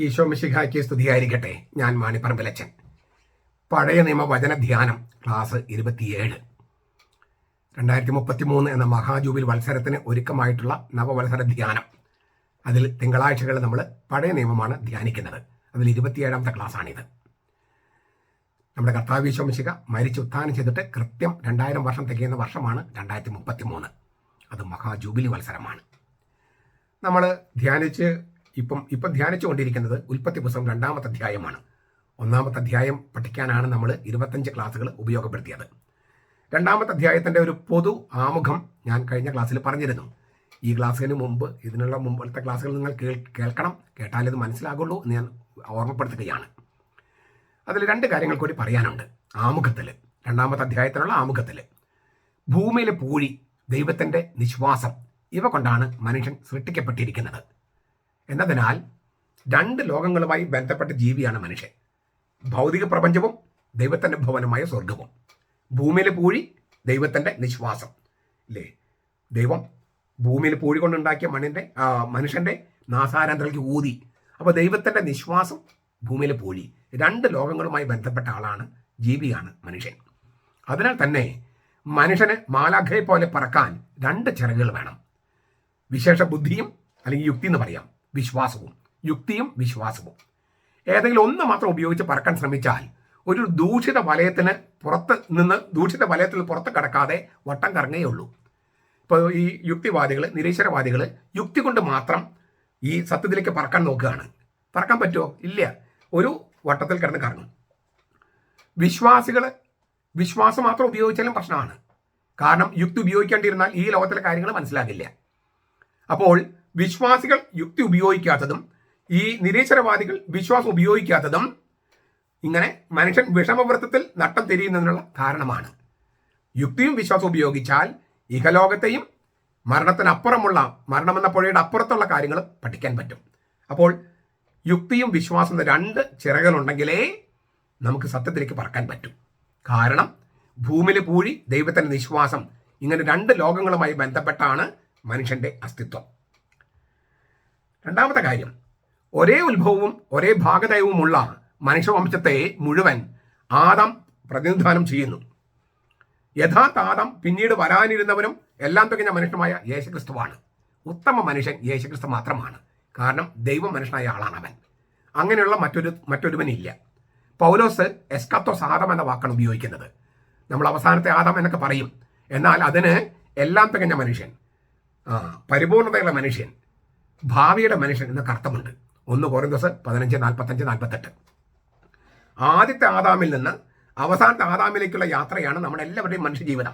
ഈശോ മിശിഹായ്ക്ക് സ്തുതിയായിരിക്കട്ടെ ഞാൻ മാണിപ്പറമ്പിലച്ചൻ. പഴയ നിയമ വചന ധ്യാനം ക്ലാസ് ഇരുപത്തിയേഴ്. രണ്ടായിരത്തി മുപ്പത്തി മൂന്ന് എന്ന മഹാജൂബിൽ വത്സരത്തിന് ഒരുക്കമായിട്ടുള്ള നവവത്സര ധ്യാനം. അതിൽ തിങ്കളാഴ്ചകൾ നമ്മൾ പഴയ നിയമമാണ് ധ്യാനിക്കുന്നത്. അതിൽ ഇരുപത്തിയേഴാമത്തെ ക്ലാസ്സാണിത്. നമ്മുടെ കർത്താവ് ഈശോമിശിഖ മരിച്ച് ഉത്ഥാനം ചെയ്തിട്ട് കൃത്യം രണ്ടായിരം വർഷം തികയുന്ന വർഷമാണ് രണ്ടായിരത്തി മുപ്പത്തി മൂന്ന് അത് മഹാജൂബിലി മത്സരമാണ്. നമ്മൾ ധ്യാനിച്ച് ഇപ്പം ഇപ്പം ധ്യാനിച്ചുകൊണ്ടിരിക്കുന്നത് ഉൽപ്പത്തി പുസ്തകം രണ്ടാമത്തെ അധ്യായമാണ്. ഒന്നാമത്തെ അധ്യായം പഠിക്കാനാണ് നമ്മൾ ഇരുപത്തഞ്ച് ക്ലാസ്സുകൾ ഉപയോഗപ്പെടുത്തിയത്. രണ്ടാമത്തെ അധ്യായത്തിന്റെ ഒരു പൊതു ആമുഖം ഞാൻ കഴിഞ്ഞ ക്ലാസ്സിൽ പറഞ്ഞിരുന്നു. ഈ ക്ലാസ്സിന് മുമ്പ് ഇതിനുള്ള മുമ്പത്തെ ക്ലാസ്സുകൾ നിങ്ങൾ കേൾ കേൾക്കണം. കേട്ടാലേ ഇത് മനസ്സിലാകുള്ളൂ എന്ന് ഞാൻ ഓർമ്മപ്പെടുത്തുകയാണ്. അതിൽ രണ്ട് കാര്യങ്ങൾ കൂടി പറയാനുണ്ട് ആമുഖത്തിൽ രണ്ടാമത്തെ അധ്യായത്തിലുള്ള ആമുഖത്തിൽ ഭൂമിയിലെ പൂഴി ദൈവത്തിന്റെ നിശ്വാസം ഇവ കൊണ്ടാണ് മനുഷ്യൻ സൃഷ്ടിക്കപ്പെട്ടിരിക്കുന്നത്. എന്നതിനാൽ രണ്ട് ലോകങ്ങളുമായി ബന്ധപ്പെട്ട ജീവിയാണ് മനുഷ്യൻ. ഭൗതിക പ്രപഞ്ചവും ദൈവത്തിന്റെ ഭവനമായ സ്വർഗവും ഭൂമിയിലെ പൂഴി ദൈവത്തിന്റെ നിശ്വാസം. ഇല്ലേ ദൈവം ഭൂമിയിൽ പൂഴി കൊണ്ടുണ്ടാക്കിയ മണ്ണിന്റെ മനുഷ്യന്റെ നാസാരാന്തരയ്ക്ക് ഊതി. അപ്പോൾ ദൈവത്തിന്റെ നിശ്വാസം ഭൂമിയിലെ പൂഴി. രണ്ട് ലോകങ്ങളുമായി ബന്ധപ്പെട്ട ആളാണ് ജീവിയാണ് മനുഷ്യൻ. അതിനാൽ തന്നെ മനുഷ്യന് മാലാഖയെ പോലെ പറക്കാൻ രണ്ട് ചിറകുകൾ വേണം. വിശേഷ ബുദ്ധിയും അല്ലെങ്കിൽ യുക്തി എന്ന് പറയാം. വിശ്വാസവും യുക്തിയും വിശ്വാസവും. ഏതെങ്കിലും ഒന്ന് മാത്രം ഉപയോഗിച്ച് പറക്കാൻ ശ്രമിച്ചാൽ ഒരു ദൂഷിത വലയത്തിന് പുറത്ത് നിന്ന് ദൂഷിത വലയത്തിൽ പുറത്ത് കടക്കാതെ വട്ടം കറങ്ങേ ഉള്ളൂ ഇപ്പോൾ ഈ യുക്തിവാദികൾ നിരീശ്വരവാദികൾ യുക്തി കൊണ്ട് മാത്രം ഈ സത്യത്തിലേക്ക് പറക്കാൻ നോക്കുകയാണ്. പറക്കാൻ പറ്റുമോ ഇല്ല. ഒരു വട്ടത്തിൽ കിടന്ന് കറങ്ങും. വിശ്വാസികൾ വിശ്വാസം മാത്രം ഉപയോഗിച്ചാലും പ്രശ്നമാണ്. കാരണം യുക്തി ഉപയോഗിക്കേണ്ടിയിരുന്നാൽ ഈ ലോകത്തിലെ കാര്യങ്ങൾ മനസ്സിലാകില്ല. അപ്പോൾ വിശ്വാസികൾ യുക്തി ഉപയോഗിക്കാത്തതും ഈ നിരീശ്വരവാദികൾ വിശ്വാസം ഉപയോഗിക്കാത്തതും ഇങ്ങനെ മനുഷ്യൻ വിഷമവൃത്തത്തിൽ നട്ടം തിരിയുന്നതിനുള്ള കാരണമാണ്. യുക്തിയും വിശ്വാസവും ഉപയോഗിച്ചാൽ ഇഹലോകത്തെയും മരണത്തിനപ്പുറമുള്ള മരണമെന്ന പുഴയുടെ അപ്പുറത്തുള്ള കാര്യങ്ങൾ പഠിക്കാൻ പറ്റും. അപ്പോൾ യുക്തിയും വിശ്വാസം രണ്ട് ചിറകളുണ്ടെങ്കിലേ നമുക്ക് സത്യത്തിലേക്ക് പറക്കാൻ പറ്റും. കാരണം ഭൂമിയിൽ പൂഴി ദൈവത്തിന്റെ നിശ്വാസം ഇങ്ങനെ രണ്ട് ലോകങ്ങളുമായി ബന്ധപ്പെട്ടാണ് മനുഷ്യന്റെ അസ്തിത്വം. രണ്ടാമത്തെ കാര്യം. ഒരേ ഉത്ഭവവും ഒരേ ഭാഗതയവുമുള്ള മനുഷ്യവംശത്തെ മുഴുവൻ ആദം പ്രതിനിധാനം ചെയ്യുന്നു. യഥാർത്ഥ ആദം പിന്നീട് വരാനിരുന്നവനും എല്ലാം തികഞ്ഞ മനുഷ്യനുമായ യേശുക്രിസ്തുവാണ്. ഉത്തമ മനുഷ്യൻ യേശുക്രിസ്തു മാത്രമാണ്. കാരണം ദൈവം മനുഷ്യനായ ആളാണ് അവൻ. അങ്ങനെയുള്ള മറ്റൊരു മറ്റൊരുവനില്ല. പൗലോസ് എസ്കത്തോസ് ആദം എന്ന വാക്കാണ് ഉപയോഗിക്കുന്നത്. നമ്മൾ അവസാനത്തെ ആദം എന്നൊക്കെ പറയും. എന്നാൽ അതിന് എല്ലാം തികഞ്ഞ മനുഷ്യൻ പരിപൂർണതയുള്ള മനുഷ്യൻ ഭാവിയുടെ മനുഷ്യൻ എന്ന കർത്തമുണ്ട് ഒന്ന് കോറിന്തോസ് പതിനഞ്ച് നാൽപ്പത്തഞ്ച് നാൽപ്പത്തെട്ട്. ആദ്യത്തെ ആദാമിൽ നിന്ന് അവസാനത്തെ ആദാമിലേക്കുള്ള യാത്രയാണ് നമ്മുടെ എല്ലാവരുടെയും മനുഷ്യജീവിതം.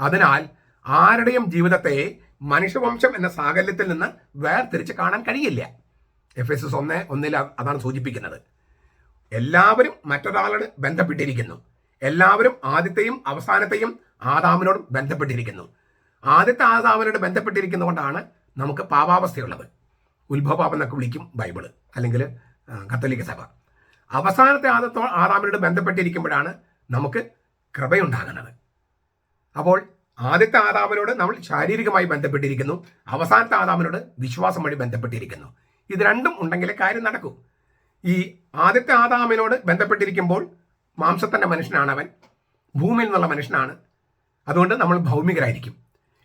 അതിനാൽ ആരുടെയും ജീവിതത്തെ മനുഷ്യവംശം എന്ന സാകല്യത്തിൽ നിന്ന് വേർതിരിച്ച് കാണാൻ കഴിയില്ല. എഫ് എസ് എസ് ഒന്ന് ഒന്നിൽ അതാണ് സൂചിപ്പിക്കുന്നത്. എല്ലാവരും മറ്റൊരാളോട് ബന്ധപ്പെട്ടിരിക്കുന്നു. എല്ലാവരും ആദ്യത്തെയും അവസാനത്തെയും ആദാമിനോട് ബന്ധപ്പെട്ടിരിക്കുന്നു. ആദ്യത്തെ ആദാമിനോട് ബന്ധപ്പെട്ടിരിക്കുന്നതുകൊണ്ടാണ് നമുക്ക് പാപാവസ്ഥയുള്ളത്. ഉത്ഭവപാപം എന്നൊക്കെ വിളിക്കും ബൈബിൾ അല്ലെങ്കിൽ കത്തോലിക്ക സഭ. അവസാനത്തെ ആദത്തോ ആദാമിനോട് ബന്ധപ്പെട്ടിരിക്കുമ്പോഴാണ് നമുക്ക് കൃപയുണ്ടാകുന്നത്. അപ്പോൾ ആദ്യത്തെ ആദാമിനോട് നമ്മൾ ശാരീരികമായി ബന്ധപ്പെട്ടിരിക്കുന്നു. അവസാനത്തെ ആദാമിനോട് വിശ്വാസം വഴി ബന്ധപ്പെട്ടിരിക്കുന്നു. ഇത് രണ്ടും ഉണ്ടെങ്കിലേ കാര്യം നടക്കൂ. ഈ ആദ്യത്തെ ആദാമിനോട് ബന്ധപ്പെട്ടിരിക്കുമ്പോൾ മാംസത്തിന്റെ മനുഷ്യനാണ് അവൻ ഭൂമിയിൽ നിന്നുള്ള മനുഷ്യനാണ്. അതുകൊണ്ട് നമ്മൾ ഭൗമികരായിരിക്കും.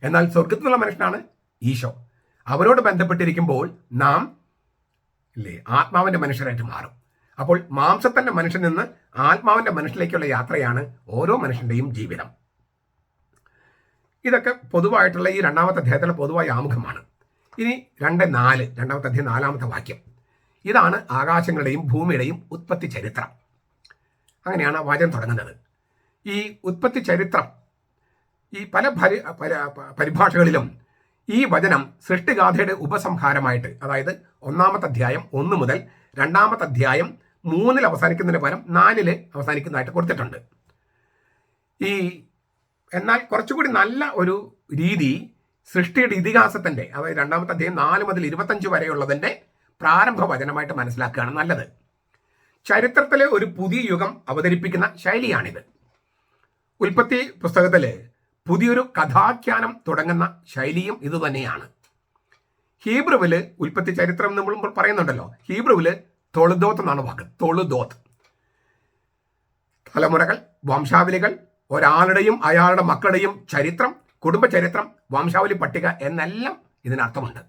എന്നാൽ സ്വർഗത്തിനുള്ള മനുഷ്യനാണ് ഈശോ. അവരോട് ബന്ധപ്പെട്ടിരിക്കുമ്പോൾ നാം ഇല്ലേ ആത്മാവിന്റെ മനുഷ്യരായിട്ട് മാറും. അപ്പോൾ മാംസത്തിന്റെ മനുഷ്യൻ നിന്ന് ആത്മാവിന്റെ മനുഷ്യനിലേക്കുള്ള യാത്രയാണ് ഓരോ മനുഷ്യന്റെയും ജീവിതം. ഇതൊക്കെ പൊതുവായിട്ടുള്ള ഈ രണ്ടാമത്തെ അധ്യായത്തിലെ പൊതുവായ ആമുഖമാണ്. ഇനി രണ്ട് നാല് രണ്ടാമത്തെ അധ്യായം നാലാമത്തെ വാക്യം. ഇതാണ് ആകാശങ്ങളുടെയും ഭൂമിയുടെയും ഉത്പത്തി ചരിത്രം. അങ്ങനെയാണ് ആ വചനം തുടങ്ങുന്നത്. ഈ ഉത്പത്തി ചരിത്രം ഈ പല പരി പരിഭാഷകളിലും ഈ വചനം സൃഷ്ടിഗാഥയുടെ ഉപസംഹാരമായിട്ട് അതായത് ഒന്നാമത്തെ അധ്യായം ഒന്ന് മുതൽ രണ്ടാമത്തെ അധ്യായം മൂന്നിൽ അവസാനിക്കുന്നതിന് പകരം നാലിൽ അവസാനിക്കുന്നതായിട്ട് കൊടുത്തിട്ടുണ്ട്. ഈ എന്നാൽ കുറച്ചുകൂടി നല്ല ഒരു രീതി സൃഷ്ടിയുടെ ഇതിഹാസത്തിന്റെ അതായത് രണ്ടാമത്തെ അധ്യായം നാല് മുതൽ ഇരുപത്തഞ്ച് വരെയുള്ളതിന്റെ പ്രാരംഭ വചനമായിട്ട് മനസ്സിലാക്കുകയാണ് നല്ലത്. ചരിത്രത്തിലെ ഒരു പുതിയ യുഗം അവതരിപ്പിക്കുന്ന ശൈലിയാണിത്. ഉൽപ്പത്തി പുസ്തകത്തിൽ പുതിയൊരു കഥാഖ്യാനം തുടങ്ങുന്ന ശൈലിയും ഇതുതന്നെയാണ് ഹീബ്രുവിൽ ഉൽപ്പത്തി ചരിത്രം നമ്മൾ പറയുന്നുണ്ടല്ലോ. ഹീബ്രുവിൽ തൊളുദോത്ത് എന്നാണ് വാക്ക്. തൊളുദോത്ത്. തലമുറകൾ വംശാവലികൾ ഒരാളുടെയും അയാളുടെ മക്കളുടെയും ചരിത്രം കുടുംബചരിത്രം വംശാവലി പട്ടിക എന്നെല്ലാം ഇതിനർത്ഥമുണ്ട്.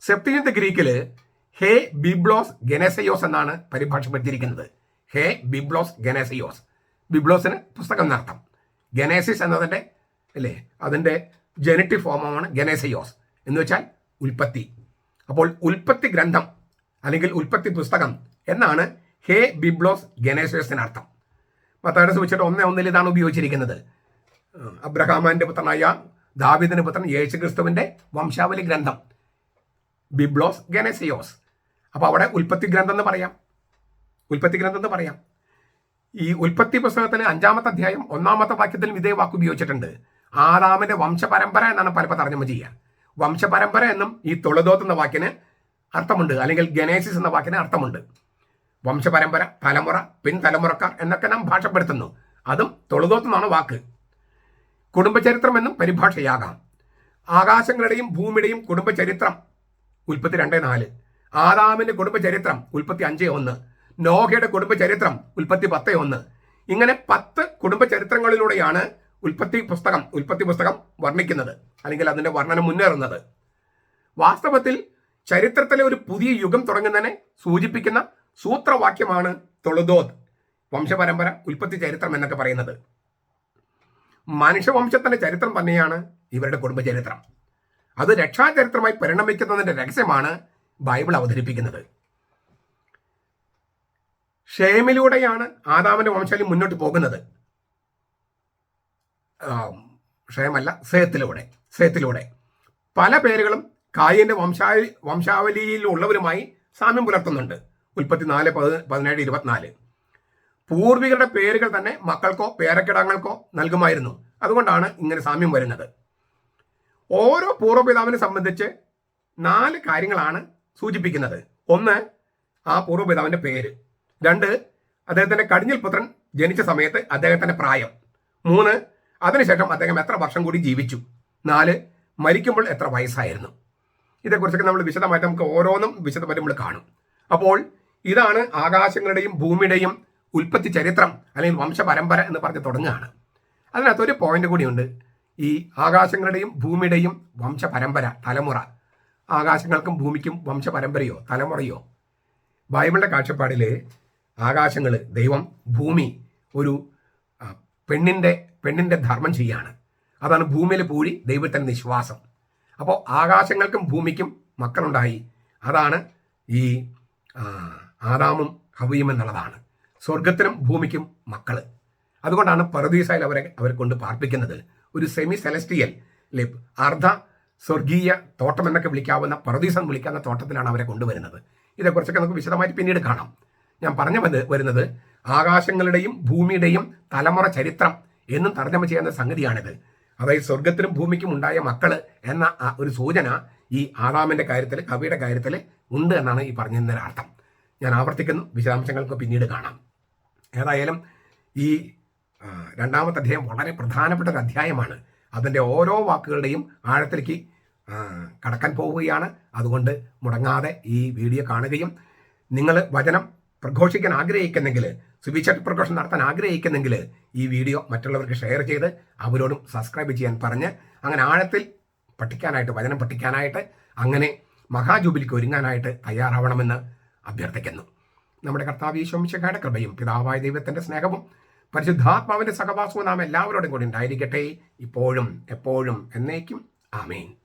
സെപ്റ്റിയന്ത് ഗ്രീക്കിൽ ഹേ ബിബ്ലോസ് ഗനേസയോസ് എന്നാണ് പരിഭാഷപ്പെടുത്തിയിരിക്കുന്നത്. ഹേ ബിബ്ലോസ് ഗനേസയോസ്. ബിബ്ലോസിന് പുസ്തകം എന്നർത്ഥം. ഗനേസിസ് എന്നതിന്റെ അല്ലേ? അതിന്റെ ജനറ്റിക് ഫോമാണ് ഗനേസയോസ്. എന്ന് വെച്ചാൽ ഉൽപ്പത്തി. അപ്പോൾ ഉൽപ്പത്തി ഗ്രന്ഥം അല്ലെങ്കിൽ ഉൽപ്പത്തി പുസ്തകം എന്നാണ് ഹേ ബിബ്ലോസ് ഗനേസയോസിനർത്ഥം മത്തായുടെ വെച്ചിട്ട് ഒന്നേ ഒന്നിൽ ഇതാണ് ഉപയോഗിച്ചിരിക്കുന്നത്. അബ്രഹാമാന്റെ പുത്രനായ ദാവിദിന് പുത്രൻ യേശു ക്രിസ്തുവിന്റെ വംശാവലി ഗ്രന്ഥം. ബിബ്ലോസ് ഗനേസയോസ്. അപ്പോൾ അവിടെ ഉൽപ്പത്തി ഗ്രന്ഥം എന്ന് പറയാം. ഉൽപ്പത്തി ഗ്രന്ഥം എന്ന് പറയാം. ഈ ഉൽപ്പത്തി പുസ്തകത്തിന് അഞ്ചാമത്തെ അധ്യായം ഒന്നാമത്തെ വാക്യത്തിലും ഇതേ വാക്ക് ഉപയോഗിച്ചിട്ടുണ്ട്. ആദാമിന്റെ വംശപരമ്പര എന്നാണ് പലപ്പോൾ തർജമ ചെയ്യുക. വംശപരമ്പര എന്നും ഈ തൊളുതോത്ത് എന്ന വാക്കിന് അർത്ഥമുണ്ട്. അല്ലെങ്കിൽ ഗണേസിസ് എന്ന വാക്കിന് അർത്ഥമുണ്ട്. വംശപരമ്പര തലമുറ പിൻതലമുറക്കാർ എന്നൊക്കെ നാം ഭാഷപ്പെടുത്തുന്നു. അതും തൊളുതോത്ത് എന്നാണ് വാക്ക്. കുടുംബചരിത്രം എന്നും പരിഭാഷയാകാം. ആകാശങ്ങളുടെയും ഭൂമിയുടെയും കുടുംബചരിത്രം ഉൽപ്പത്തി രണ്ട് നാല്. ആദാമിന്റെ കുടുംബചരിത്രം ഉൽപ്പത്തി അഞ്ച് ഒന്ന്. നോഹയുടെ കുടുംബചരിത്രം ഉൽപ്പത്തി പത്ത് ഒന്ന്. ഇങ്ങനെ പത്ത് കുടുംബചരിത്രങ്ങളിലൂടെയാണ് ഉൽപ്പത്തി പുസ്തകം ഉൽപ്പത്തി പുസ്തകം വർണിക്കുന്നത് അല്ലെങ്കിൽ അതിന്റെ വർണനം മുന്നേറുന്നത്. വാസ്തവത്തിൽ ചരിത്രത്തിലെ ഒരു പുതിയ യുഗം തുടങ്ങുന്നതിനെ സൂചിപ്പിക്കുന്ന സൂത്രവാക്യമാണ് തൊളുദോത് വംശപരമ്പര ഉൽപ്പത്തി ചരിത്രം എന്നൊക്കെ പറയുന്നത്. മനുഷ്യവംശത്തിന്റെ ചരിത്രം തന്നെയാണ് ഇവരുടെ കുടുംബചരിത്രം. അത് രക്ഷാചരിത്രമായി പരിണമിക്കുന്നതിന്റെ രഹസ്യമാണ് ബൈബിൾ അവതരിപ്പിക്കുന്നത്. ഷേമിലൂടെയാണ് ആദാമിന്റെ വംശാലി മുന്നോട്ട് പോകുന്നത്. ക്ഷയമല്ല സേത്തിലൂടെ സേത്തിലൂടെ. പല പേരുകളും കായന്റെ വംശാവലി വംശാവലിയിലുള്ളവരുമായി സാമ്യം പുലർത്തുന്നുണ്ട്. മുപ്പത്തി നാല് പതിനേഴ് ഇരുപത്തിനാല്. പൂർവികരുടെ പേരുകൾ തന്നെ മക്കൾക്കോ പേരക്കിടങ്ങൾക്കോ നൽകുമായിരുന്നു. അതുകൊണ്ടാണ് ഇങ്ങനെ സാമ്യം വരുന്നത്. ഓരോ പൂർവപിതാവിനെ സംബന്ധിച്ച് നാല് കാര്യങ്ങളാണ് സൂചിപ്പിക്കുന്നത്. ഒന്ന് ആ പൂർവപിതാവിന്റെ പേര്. രണ്ട് അദ്ദേഹത്തിന്റെ കടിഞ്ഞിൽ പുത്രൻ ജനിച്ച സമയത്ത് അദ്ദേഹത്തിന്റെ പ്രായം. മൂന്ന് അതിനുശേഷം അദ്ദേഹം എത്ര വർഷം കൂടി ജീവിച്ചു? നാല്. മരിക്കുമ്പോൾ എത്ര വയസ്സായിരുന്നു? ഇതേക്കുറിച്ചൊക്കെ നമ്മൾ വിശദമായിട്ട് നമുക്ക് ഓരോന്നും വിശദമായിട്ട് നമ്മൾ കാണും. അപ്പോൾ ഇതാണ് ആകാശങ്ങളുടെയും ഭൂമിയുടെയും ഉൽപ്പത്തി ചരിത്രം അല്ലെങ്കിൽ വംശപരമ്പര എന്ന് പറഞ്ഞ് തുടങ്ങുകയാണ്. അതിനകത്ത് ഒരു പോയിന്റ് കൂടിയുണ്ട്. ഈ ആകാശങ്ങളുടെയും ഭൂമിയുടെയും വംശപരമ്പര തലമുറ. ആകാശങ്ങൾക്കും ഭൂമിക്കും വംശപരമ്പരയോ തലമുറയോ. ബൈബിളിന്റെ കാഴ്ചപ്പാടിൽ ആകാശങ്ങൾ ദൈവം ഭൂമി ഒരു പെണ്ണിന്റെ പെണ്ണിന്റെ ധർമ്മം ചെയ്യാണ് അതാണ് ഭൂമിയിൽ പൂഴി ദൈവത്തിന്റെ നിശ്വാസം. അപ്പോൾ ആകാശങ്ങൾക്കും ഭൂമിക്കും മക്കളുണ്ടായി. അതാണ് ഈ ആദാമും ഹവിയും എന്നുള്ളതാണ്. സ്വർഗത്തിനും ഭൂമിക്കും മക്കൾ അതുകൊണ്ടാണ് പരദീസായിൽ അവരെ അവരെ കൊണ്ട് പാർപ്പിക്കുന്നത്. ഒരു സെമി സെലസ്റ്റിയൽ അല്ലെ അർദ്ധ സ്വർഗീയ തോട്ടം എന്നൊക്കെ വിളിക്കാവുന്ന പരദീസം വിളിക്കാവുന്ന തോട്ടത്തിലാണ് അവരെ കൊണ്ടുവരുന്നത്. ഇതേക്കുറിച്ചൊക്കെ നമുക്ക് വിശദമായിട്ട് പിന്നീട് കാണാം. ഞാൻ പറഞ്ഞു വരുന്നത് ആകാശങ്ങളുടെയും ഭൂമിയുടെയും തലമുറ ചരിത്രം എന്നും തർജമ ചെയ്യുന്ന സംഗതിയാണിത്. അതായത് സ്വർഗത്തിനും ഭൂമിക്കും ഉണ്ടായ മക്കൾ എന്ന ഒരു സൂചന ഈ ആദാമിന്റെ കാര്യത്തിൽ കവിയുടെ കാര്യത്തിൽ ഉണ്ട് എന്നാണ് ഈ പറഞ്ഞതിന്റെ അർത്ഥം. ഞാൻ ആവർത്തിക്കുന്നു വിശദാംശങ്ങൾക്ക് പിന്നീട് കാണാം. ഏതായാലും ഈ രണ്ടാമത്തെ അധ്യായം വളരെ പ്രധാനപ്പെട്ട ഒരു അധ്യായമാണ്. അതിന്റെ ഓരോ വാക്കുകളുടെയും ആഴത്തിലേക്ക് കടക്കാൻ പോവുകയാണ്. അതുകൊണ്ട് മുടങ്ങാതെ ഈ വീഡിയോ കാണുകയും നിങ്ങൾ വചനം പ്രഘോഷിക്കാൻ ആഗ്രഹിക്കുന്നെങ്കിൽ സുവിശേഷ പ്രഘോഷം നടത്താൻ ആഗ്രഹിക്കുന്നെങ്കിൽ ഈ വീഡിയോ മറ്റുള്ളവർക്ക് ഷെയർ ചെയ്ത് അവരോടും സബ്സ്ക്രൈബ് ചെയ്യാൻ പറഞ്ഞ് അങ്ങനെ ആഴത്തിൽ പഠിക്കാനായിട്ട് വചനം പഠിക്കാനായിട്ട് അങ്ങനെ മഹാജൂബിലിക്ക് ഒരുങ്ങാനായിട്ട് തയ്യാറാവണമെന്ന് അഭ്യർത്ഥിക്കുന്നു. നമ്മുടെ കർത്താവ് ഈശോമിശയുടെ കൃപയും പിതാവായ ദൈവത്തിന്റെ സ്നേഹവും പരിശുദ്ധാത്മാവിന്റെ സഹവാസവും നാം എല്ലാവരോടും കൂടി ഉണ്ടായിരിക്കട്ടെ. ഇപ്പോഴും എപ്പോഴും എന്നേക്കും. ആമേൻ.